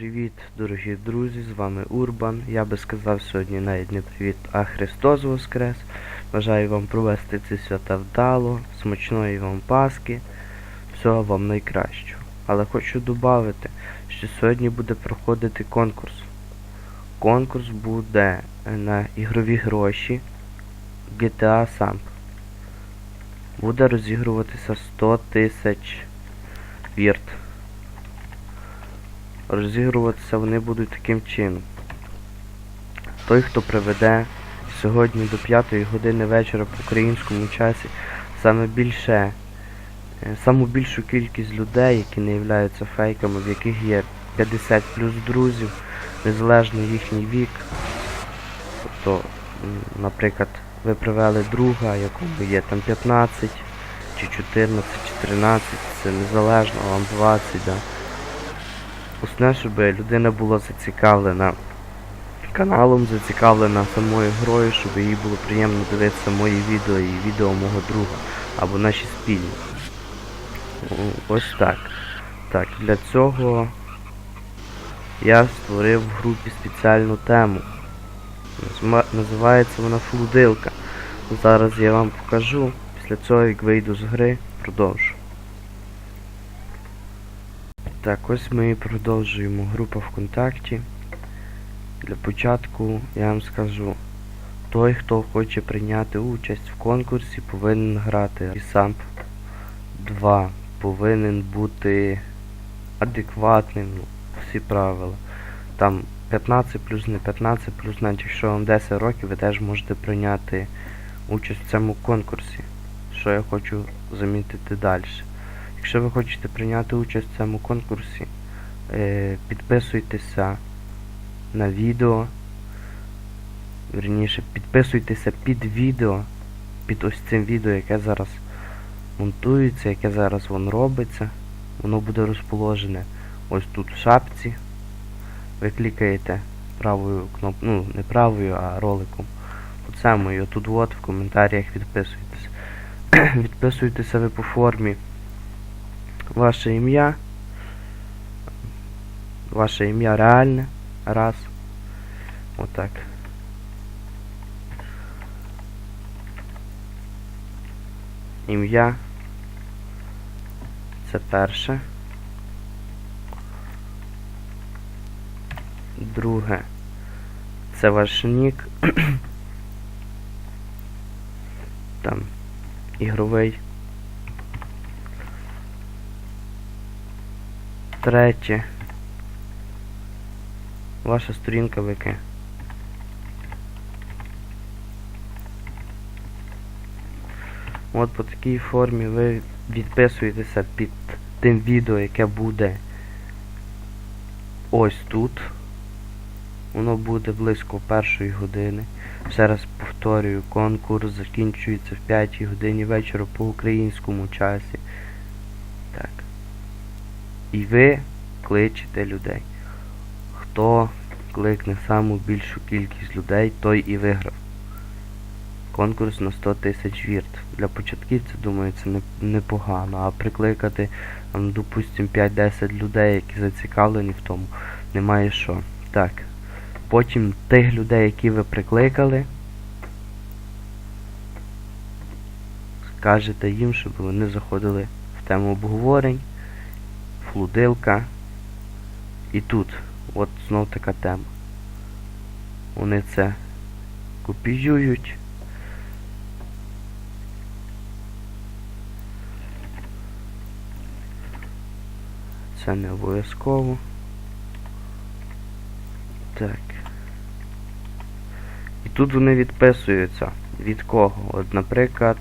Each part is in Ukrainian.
Привіт, дорогі друзі, з вами Урбан. Я би сказав сьогодні навіть не привіт, а Христос Воскрес. Бажаю вам провести ці свята вдало, смачної вам Пасхи, всього вам найкращого. Але хочу додати, що сьогодні буде проходити конкурс. Конкурс буде на ігрові гроші GTA Samp. Буде розігруватися 100 тисяч вірт. Розігруватися вони будуть таким чином. Той, хто приведе сьогодні до 5 години вечора по українському часі саме більше, е, саму більшу кількість людей, які не являються фейками, в яких є 50 плюс друзів, незалежно їхній вік. Тобто, наприклад, ви привели друга, якому є там 15, чи 14, чи 13, це незалежно, вам 20, да. Основне, щоб людина була зацікавлена каналом, зацікавлена самою грою, щоб їй було приємно дивитися мої відео і відео мого друга або наші спільні. Ось так. Так, для цього я створив в групі спеціальну тему. Називається вона флудилка. Зараз я вам покажу. Після цього, як вийду з гри, продовжу. Так, ось ми продовжуємо група ВКонтакті. Для початку я вам скажу, той, хто хоче прийняти участь в конкурсі, повинен грати і сам 2 повинен бути адекватним, ну, всі правила. Там 15 плюс не 15 плюс, навіть якщо вам 10 років, ви теж можете прийняти участь в цьому конкурсі. Що я хочу замітити далі. Якщо ви хочете прийняти участь в цьому конкурсі, е, підписуйтеся на відео. Вірніше, підписуйтеся під відео, під ось цим відео, яке зараз монтується, яке зараз воно робиться. Воно буде розположене ось тут в шапці. Ви клікаєте правою кнопкою, ну не правою, а роликом. По цьому і отут от в коментарях відписуйтесь. Відписуйтеся ви по формі ваше ім'я. Ваше ім'я реальне. Раз. Отак. Ім'я. Це перше. Друге. Це ваш нік. Там ігровий. Третє. Ваша сторінка ВК. От по такій формі ви відписуєтеся під тим відео, яке буде ось тут. Воно буде близько першої години. Ще раз повторюю, конкурс закінчується в 5 годині вечора по українському часі. І ви кличете людей. Хто кликне саму більшу кількість людей, той і виграв. Конкурс на 100 тисяч вірт. Для початківців, думаю, це непогано. А прикликати, там, допустим, 5-10 людей, які зацікавлені в тому, немає що. Так. Потім тих людей, які ви прикликали, скажете їм, щоб вони заходили в тему обговорень, флудилка. І тут, от знов така тема. Вони це копіюють. Це не обов'язково. Так. І тут вони відписуються. Від кого? От, наприклад,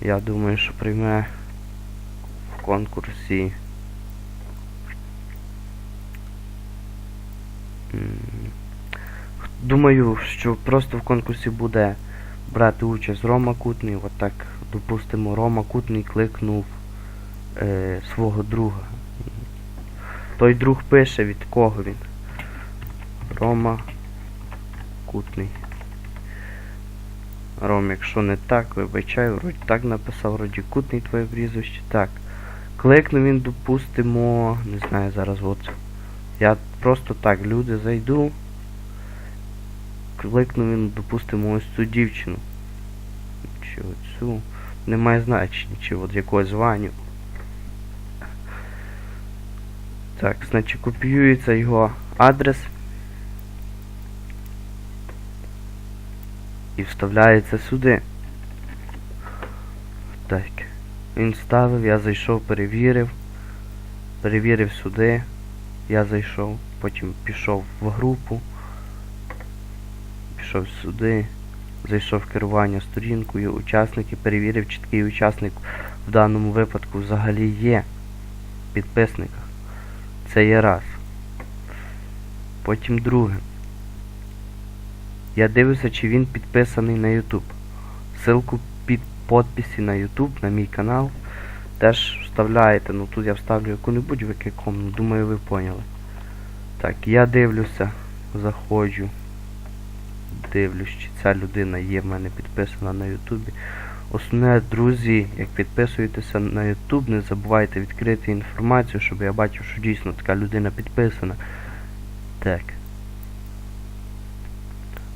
я думаю, що прийме в конкурсі. Думаю, що просто в конкурсі буде брати участь Рома Кутний. От так, допустимо, Рома Кутний кликнув е, свого друга. Той друг пише від кого він. Рома Кутний. Ром, якщо не так, вибачаю, вроді так написав, вроді Кутний твоє прізвище. Так. Кликнув він, допустимо, не знаю зараз от. Я просто так, люди, зайду. Кликну він, допустимо, ось цю дівчину. Чи оцю. Немає значення, чи от якогось Ваню. Так, значить копіюється його адрес. І вставляється сюди. Так. Він ставив, я зайшов, перевірив. Перевірив сюди. Я зайшов, потім пішов в групу. Пішов сюди. Зайшов в керування сторінкою, учасники, перевірив, чи такий учасник в даному випадку взагалі є в підписниках. Це є раз. Потім друге. Я дивлюся, чи він підписаний на YouTube. Ссылку під подписі на YouTube, на мій канал. Теж вставляєте. Ну тут я вставлю яку-небудь викиком, ну думаю ви поняли. Так, я дивлюся, заходжу. Дивлюсь, чи ця людина є в мене підписана на Ютубі. Основне, друзі, як підписуєтеся на YouTube, не забувайте відкрити інформацію, щоб я бачив, що дійсно така людина підписана. Так.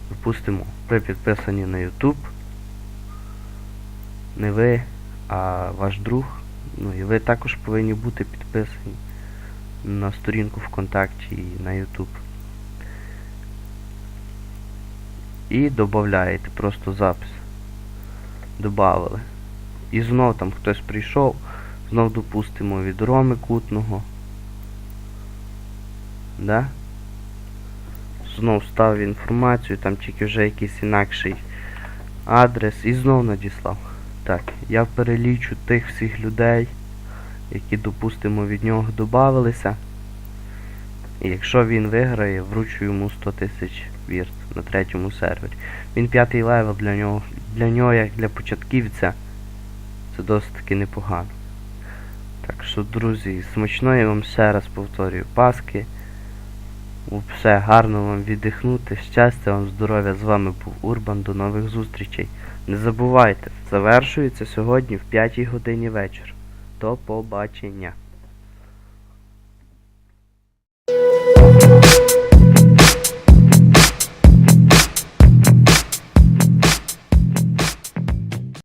Допустимо, ви підписані на YouTube. Не ви, а ваш друг. Ну і ви також повинні бути підписані на сторінку ВКонтакті і на YouTube. І додаєте просто запис. Добавили. І знов там хтось прийшов, знов допустимо від Роми Кутного. Да? Знов ставив інформацію, там тільки вже якийсь інакший адрес і знов надіслав. Так, я перелічу тих всіх людей, які, допустимо, від нього додавалися. І якщо він виграє, вручу йому 100 тисяч вірт на третьому сервері. Він п'ятий левел для нього. Для нього, як для початківця, це досить таки непогано. Так що, друзі, смачної вам ще раз повторюю паски. Все, гарно вам віддихнути, щастя вам, здоров'я. З вами був Урбан. До нових зустрічей. Не забувайте, завершується сьогодні в 5 годині вечора. До побачення.